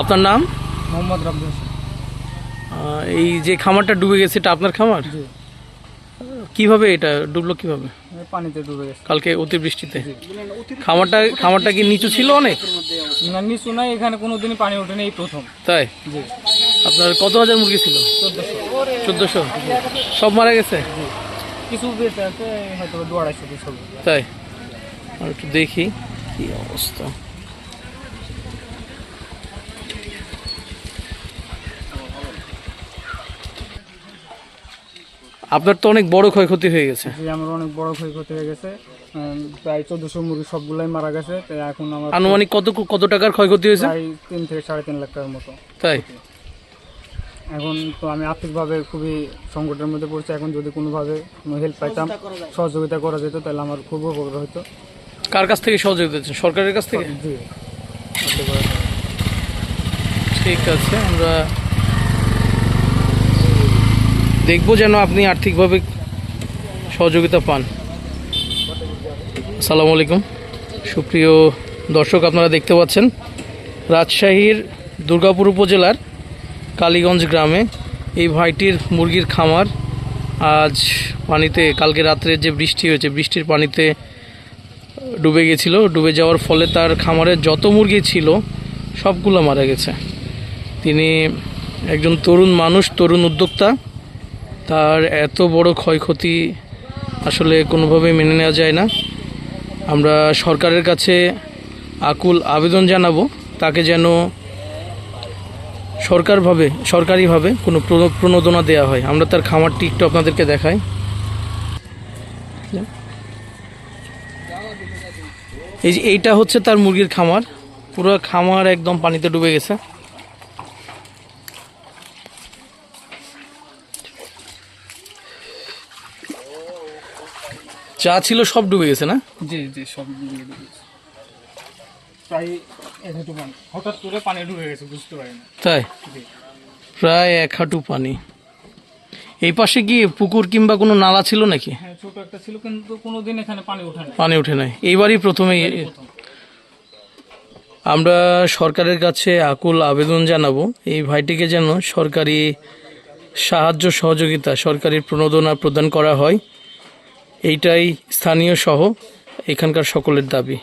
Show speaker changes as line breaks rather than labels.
আপনার নাম?
মোহাম্মদ রাব্দুল
এই যে খামারটা ডুবে গেছে এটা আপনার খামার? কীভাবে এটা ডুবলো কীভাবে?
পানিতে ডুবে গেছে।
কালকে অতিবৃষ্টিতে। খামারটা খামারটা কি নিচু ছিল অনেক?
না নিচু নাই এখানে কোনো দিনই পানি ওঠেনি এই প্রথম।
তাই?
জি।
আপনার কত হাজার মুরগি ছিল?
চোদ্দশো।
চোদ্দোশো? সব মারা গেছে?
কিছু বেঁচে আছে হয়তো দু আড়াইশো
তাই? আর একটু দেখি কি অবস্থা। আপনার তো অনেক বড় ক্ষয়ক্ষতি হয়ে গেছে।
জি আমার অনেক বড় ক্ষয়ক্ষতি হয়ে গেছে। উম, প্রায় চোদ্দশো মুরগি সবগুলাই মারা গেছে। তাই এখন আমার
আনুমানিক কত কত টাকার ক্ষয়ক্ষতি হয়েছে?
প্রায় তিন থেকে সাড়ে তিন লাখ টাকার মতো।
তাই?
এখন তো আমি আর্থিকভাবে খুবই সংকটের মধ্যে পড়ছি। এখন যদি কোনোভাবে কোনো হেল্প পাইতাম সহযোগিতা করা যেত তাহলে আমার খুব উপকার হতো
কার কাছ থেকে সহযোগিতা দিচ্ছেন? সরকারের কাছ থেকে?
জি।
ঠিক আছে আমরা দেখব যেন আপনি আর্থিকভাবে সহযোগিতা পান। আসসালামু আলাইকুম। সুপ্রিয় দর্শক, আপনারা দেখতে পাচ্ছেন, রাজশাহীর দুর্গাপুর উপজেলার কালীগঞ্জ গ্রামে এই ভাইটির মুরগির খামার আজ পানিতে, কালকে রাত্রে যে বৃষ্টি হয়েছে, বৃষ্টির পানিতে ডুবে গেছিল। ডুবে যাওয়ার ফলে তার খামারের যত মুরগি ছিল, সবগুলো মারা গেছে। তিনি একজন তরুণ মানুষ, তরুণ উদ্যোক্তা। তার এত বড় ক্ষয়ক্ষতি আসলে কোনোভাবেই মেনে নেওয়া যায় না। আমরা সরকারের কাছে আকুল আবেদন জানাব, তাকে যেন সরকারভাবে, সরকারিভাবে কোনো প্রণ- প্রণোদনা দেওয়া হয়। আমরা তার খামারটি একটু আপনাদেরকে দেখাই। এই যে এইটা হচ্ছে তার মুরগির খামার। পুরো খামার একদম পানিতে ডুবে গেছে। যা ছিল সব ডুবে গেছে না?
জি জি সব ডুবে গেছে। প্রায় এক হাঁটু পানি। হঠাৎ করে পানি ডুবে গেছে বুঝতে পারি না।
তাই? প্রায় এক হাঁটু পানি। এই পাশে কি পুকুর কিংবা কোনো নালা ছিল নাকি?
হ্যাঁ ছোট একটা ছিল কিন্তু কোনোদিন এখানে পানি ওঠে না
পানি ওঠে নাই। এইবারই প্রথমে। আমরা সরকারের কাছে আকুল আবেদন জানাব এই ভাইটিকে যেন সরকারি সাহায্য সহযোগিতা সরকারি প্রণোদনা প্রদান করা হয়। এইটাই স্থানীয় সহ এখানকার সকলের দাবি।